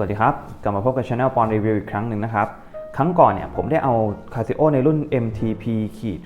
สวัสดีครับ กลับมาพบกับช anel ปอนรีวิวอีกครั้งหนึ่งนะครับ ครั้งก่อนเนี่ยผมได้เอา Casio ในรุ่น MTP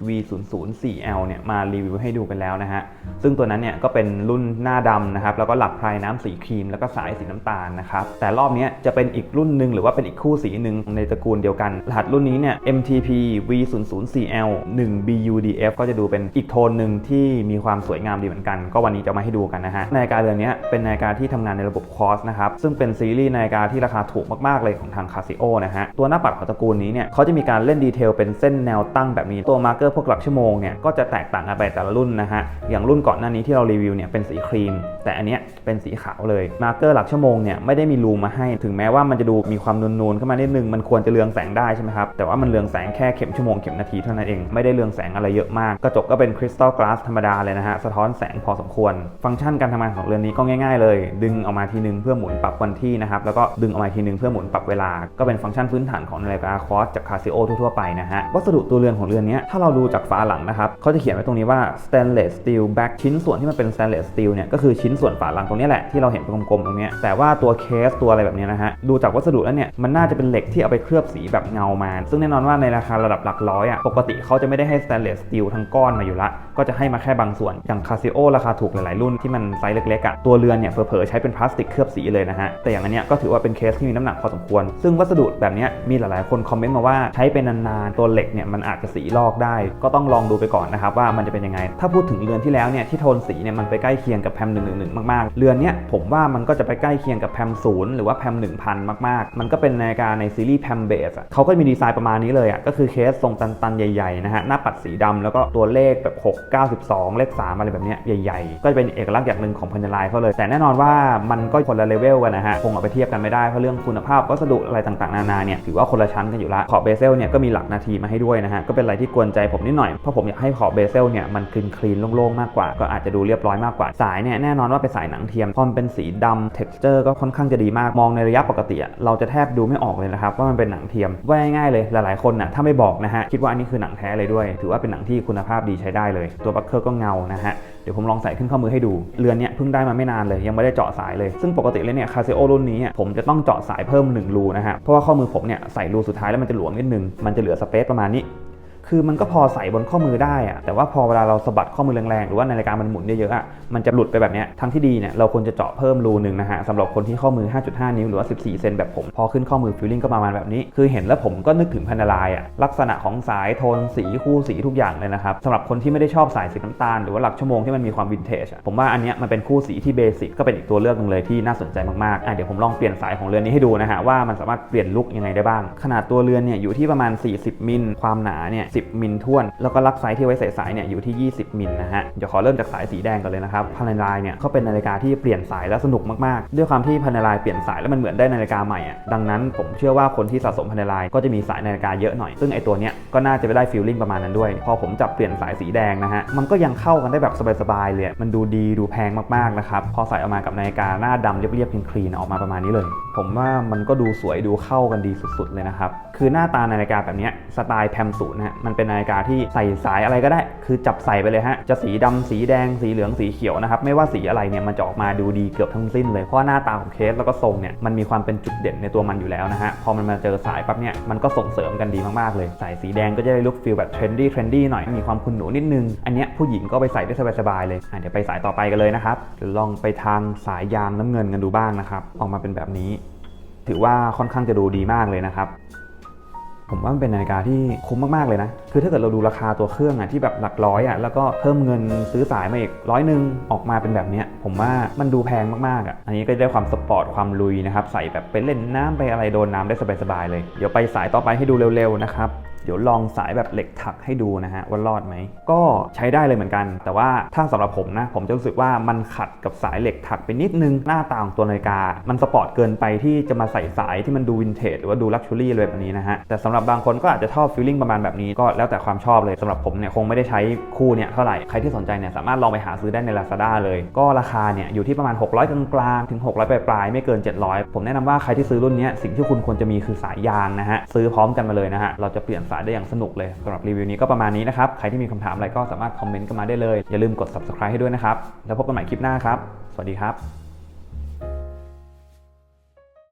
V004L เนี่ยมารีวิวให้ดูกันแล้วนะฮะ ซึ่งตัวนั้นเนี่ยก็เป็นรุ่นหน้าดำนะครับ แล้วก็หลักพรายน้ำสีครีม แล้วก็สายสีน้ำตาลนะครับ แต่รอบนี้จะเป็นอีกรุ่นหนึ่งหรือว่าเป็นอีกคู่สีหนึ่งในตระกูลเดียวกัน รหัสรุ่นนี้เนี่ย MTP V004L 1 BUDF ก็จะดูเป็นอีกโทนหนึ่งที่มีความสวยงามดีเหมือนกัน ก็วันนี้จะมาให้ดูกันนะฮะ นาฬิกาเรือนนี้เป็นนาฬิกาที่ทำงานในระบบคอสนะครับ ซึ่งเป็นซีรีส์นาฬิกาที่ราคาถูกมากๆเลยของทาง Casio นะฮะ ตัวหน้าปัดของระกูลนี้เนี่ยเขาจะมีการเล่นดีเทลเป็นเส้นแนวตั้งแบบนี้ตัวมาร์กเกอร์พวกหลักชั่วโมงเนี่ยก็จะแตกต่างกันไปแต่ละรุ่นนะฮะอย่างรุ่นก่อนหน้านี้ที่เรารีวิวเนี่ยเป็นสีครีม แต่อันเนี้ยเป็นสีขาวเลยมาร์กเกอร์หลักชั่วโมงเนี่ยไม่ได้มีรูมาให้ ถึงแม้ว่ามันจะดูมีความนูนๆขึ้นมานิดนึงมันควรจะเรืองแสงได้ใช่ไหมครับแต่ว่ามันเรืองแสงแค่เข็มชั่วโมงเข็มนาทีเท่านั้นเองไม่ได้เรืองแสงอะไรเยอะมากกระจกก็เป็นคริสตัลกลาสธรรมดาเลยนะฮะสะท้อนแสงพอสมควร ฟังก์ชันการทำงานของเรือนนี้ก็ง่าย ๆ เลย ดึงออกมาทีนึงเพื่อหมุนปรับวันที่นะครับแล้วก็ดึงออกมาทีนึงเพื่อหมุนปรับเวลาก็เป็นฟังก์ชันพื้นฐานของนาฬิกาคอสจาก Casio ทั่วๆไปนะฮะ วัสดุตัวเรือนของเรือนนี้ถ้าเราดูจากฝาหลังนะครับเขาจะเขียนไว้ตรงนี้ว่า stainless steel back ชิ้นส่วนที่มันเป็น stainless steel เนี่ยก็คือชิ้นส่วนฝาหลังตรงนี้แหละที่เราเห็นเป็นกลมๆตรงนี้แต่ว่าตัวเคสตัวอะไรแบบนี้นะฮะดูจากวัสดุแล้วเนี่ยมันน่าจะเป็นเหล็กที่เอาไปเคลือบสีแบบเงามา ซึ่งแน่นอนว่าในราคาระดับหลักร้อยอะปกติเขาจะไม่ได้ให้ stainless steel ทั้งก้อนมาอยู่ละ ก็จะให้มาแค่บางส่วนอย่าง Casio ราคาถูกหลายๆรุ่นที่มันไซส์เล็กๆอะตัวเรือนเนี่ยเผลอๆใช้เป็นพลาสติกเคลือบสีเลยนะฮะแต่อย่างอันเนี้ยก็ถือว่าเป็นเคสที่มีน้ำหนักพอสมควร ซึ่งวัสดุแบบเนี้ยมีหลายๆคนคอมเมนต์มาว่าใช้เป็นนานๆตัวเหล็กเนี่ยมันอาจจะสีลอกได้ ก็ต้องลองดูไปก่อนนะครับว่ามันจะเป็นยังไง ถ้าพูดถึงเรือนที่แล้วเนี่ยที่โทนสีเนี่ยมันไปใกล้เคียงกับแพม111มากๆ เรือนเนี้ยผมว่ามันก็จะไปใกล้เคียงกับแพม0หรือว่าแพม1000มากๆ มันก็เป็นนาฬิกาในซีรีส์แพมเบสเขาก็มีดีไซน์ประมาณนี้เลยอะก็คือเคสทรงตันๆใหญ่ๆนะฮะหน้าปัดสีดำแล้วก็ตัวเลขแบบ 6 92 เลข 3 อะไรแบบเนี้ยใหญ่ ๆ ก็จะเป็นเอกลักษณ์อย่างหนึ่งของพันลายเขาเลย แต่แน่นอนว่ามันก็คนละเลเวลกันนะฮะคงเอาไปเทียบกันไม่ได้เพราะเรื่องคุณภาพวัสดุอะไรต่างๆนานาเนี่ยถือว่าคนละชั้นกันอยู่ละขอบเบเซลเนี่ยก็มีหลักนาทีมาให้ด้วยนะฮะก็เป็นอะไรที่กวนใจผมนิดหน่อยเพราะผมอยากให้ขอบเบเซลเนี่ยมันคลีนคลีนโล่งๆมากกว่า ก็อาจจะดูเรียบร้อยมากกว่าสายเนี่ยแน่นอนว่าเป็นสายหนังเทียมพอมันเป็นสีดำ texture ก็ค่อนข้างจะดีมากมองในระยะปกติอะเราจะแทบดูไม่ออกเลยนะครับว่ามันเป็นหนังเทียมว่าง่ายๆเลยหลายๆคนน่ะถ้าไม่บอกนะฮะคิดว่าอันนี้คือหนังแท้เลยด้วย ถือว่าเป็นหนังที่คุณภาพดีใช้ได้เลย ตัวบัคเกอร์ก็เงานะฮะเดี๋ยวผมลองใส่ขึ้นข้อมือให้ดู เรือนเนี้ยเพิ่งได้มาไม่นานเลย ยังไม่ได้เจาะสายเลย ซึ่งปกติเลยเนี่ยคาเซโอรุ่นนี้ผมจะต้องเจาะสายเพิ่ม1รูนะฮะ เพราะว่าข้อมือผมเนี่ยใส่รูสุดท้ายแล้วมันจะหลวมนิดนึง มันจะเหลือสเปซประมาณนี้ คือมันก็พอใส่บนข้อมือได้อะแต่ว่าพอเวลาเราสะบัดข้อมือแรงๆ หรือว่าในราฬิการมันหมุนเยอะๆอะมันจะหลุดไปแบบเนี้ยทางที่ดีเนี่ยเราควรจะเจาะเพิ่มรูหนึ่งนะฮะสำหรับคนที่ข้อมือ 5.5 นิ้วหรือว่า 14 เซนแบบผม พอขึ้นข้อมือฟิลลิ่งก็ประมาณแบบนี้ คือเห็นแล้วผมก็นึกถึงพันธลายอะลักษณะของสายโทนสีคู่สีทุกอย่างเลยนะครับสำหรับคนที่ไม่ได้ชอบสายสีน้ำตาลหรือว่าหลักชั่วโมงที่มันมีความวินเทจผมว่าอันเนี้ยมันเป็นคู่สีที่เบสิกก็เป็นอีกตัวเลือกหนึงเลยที่น่าสนใจมากๆอะเดี๋ยวผมลองเปลี่ยนสายของเรือนนี้ให้ดูนะฮะว่ามันสามารถเปลี่ยนลุคยังไงได้บ้าง ขนาดตัวเรือนเนี่ยอยู่ที่ประมาณ 40 มิล ความหนาเนี่ย10 มิลท้วน แล้วก็ลักไซส์ที่ไว้ใส่สายเนี่ยอยู่ที่ 20 มิลนะฮะ เดี๋ยวขอเริ่มจากสายสีแดงก่อนเลยนะครับพันลายเนี่ยเขาเป็นนาฬิกาที่เปลี่ยนสายแล้วสนุกมากๆ ด้วยความที่พันลายเปลี่ยนสายแล้วมันเหมือนได้นาฬิกาใหม่อะ ดังนั้นผมเชื่อว่าคนที่สะสมพันลายก็จะมีสายนาฬิกาเยอะหน่อย ซึ่งไอตัวเนี้ยก็น่าจะไปได้ฟีลลิ่งประมาณนั้นด้วย พอผมจับเปลี่ยนสายสีแดงนะฮะ มันก็ยังเข้ากันได้แบบสบายๆเลย มันดูดีดูแพงมากๆนะครับพอใส่ออกมากับนาฬิกาหน้าดำเรียบๆคลีนๆออกมาประมาณนี้เลย ผมว่ามันก็ดูสวยดูเข้ากันดีสุดๆเลยนะครับคือหน้าตานาฬิกาแบบเนี้ย สไตล์แพมศูนย์ฮะมันเป็นนาฬิกาที่ใส่สายอะไรก็ได้ คือจับใส่ไปเลยฮะจะสีดำสีแดงสีเหลืองสีเขียวนะครับไม่ว่าสีอะไรเนี่ยมันจะออกมาดูดีเกือบทั้งสิ้นเลยเพราะหน้าตาของเคสแล้วก็ทรงเนี่ยมันมีความเป็นจุดเด่นในตัวมันอยู่แล้วนะฮะพอมันมาเจอสายปั๊บเนี่ยมันก็ส่งเสริมกันดีมากๆเลยสายสีแดงก็จะได้ลุคฟีลแบบเทรนดี้เทรนดี้หน่อยมีความคุณหนูนิดนึง อันเนี้ยผู้หญิงก็ไปใส่ได้สบายๆเลยอะเดี๋ยวไปสายต่อไปกันเลยนะครับลองไปทางสายยางน้ำเงินกันดูบ้างนะครับออกมาเป็นแบบนี้ ถือว่าค่อนข้างจะดูดีมากเลยนะครับ ผมว่ามันเป็นนาฬิกาที่คุ้มมาก ๆ เลยนะ คือถ้าเกิดเราดูราคาตัวเครื่องอะที่แบบหลักร้อยอะแล้วก็เพิ่มเงินซื้อสายมาอีกร้อยหนึ่งออกมาเป็นแบบเนี้ยผมว่ามันดูแพงมากๆอะอันนี้ก็ได้ความสปอร์ตความลุยนะครับใส่แบบไปเล่นน้ำไปอะไรโดนน้ำได้สบายๆเลยเดี๋ยวไปสายต่อไปให้ดูเร็วๆนะครับ เดี๋ยวลองสายแบบเหล็กถักให้ดูนะฮะว่ารอดไหม ก็ใช้ได้เลยเหมือนกัน แต่ว่าถ้าสำหรับผมนะผมจะรู้สึกว่ามันขัดกับสายเหล็กถักไปนิดนึงหน้าตาของตัวนาฬิกา มันสปอร์ตเกินไปที่จะมาใส่สายที่มันดูวินเทจหรือว่าดูลักชัวรี่อะไรแบบนี้นะฮะแต่สำหรับบางคนก็อาจจะชอบฟีลลิ่งประมาณแบบนี้ก็แล้วแต่ความชอบเลยสำหรับผมเนี่ยคงไม่ได้ใช้คู่เนี่ยเท่าไหร่ใครที่สนใจเนี่ยสามารถลองไปหาซื้อได้ใน Lazada เลย ก็ราคาเนี่ยอยู่ที่ประมาณ 600 กลางๆถึง 600 ปลายๆไม่เกิน 700 ผมแนะนำว่าใครที่ซื้อรุ่นนี้สิ่งที่คุณควรจะมีคือสายยางนะฮะซื้อพร้อมกันมาเลยนะฮะเราจะเปลี่ยนษาได้อย่างสนุกเลยสำหรับรีวิวนี้ก็ประมาณนี้นะครับ ใครที่มีคำถามอะไรก็สามารถคอมเมนต์กันมาได้เลย อย่าลืมกด subscribe ให้ด้วยนะครับ แล้วพบกันใหม่คลิปหน้าครับ สวัสดีครับ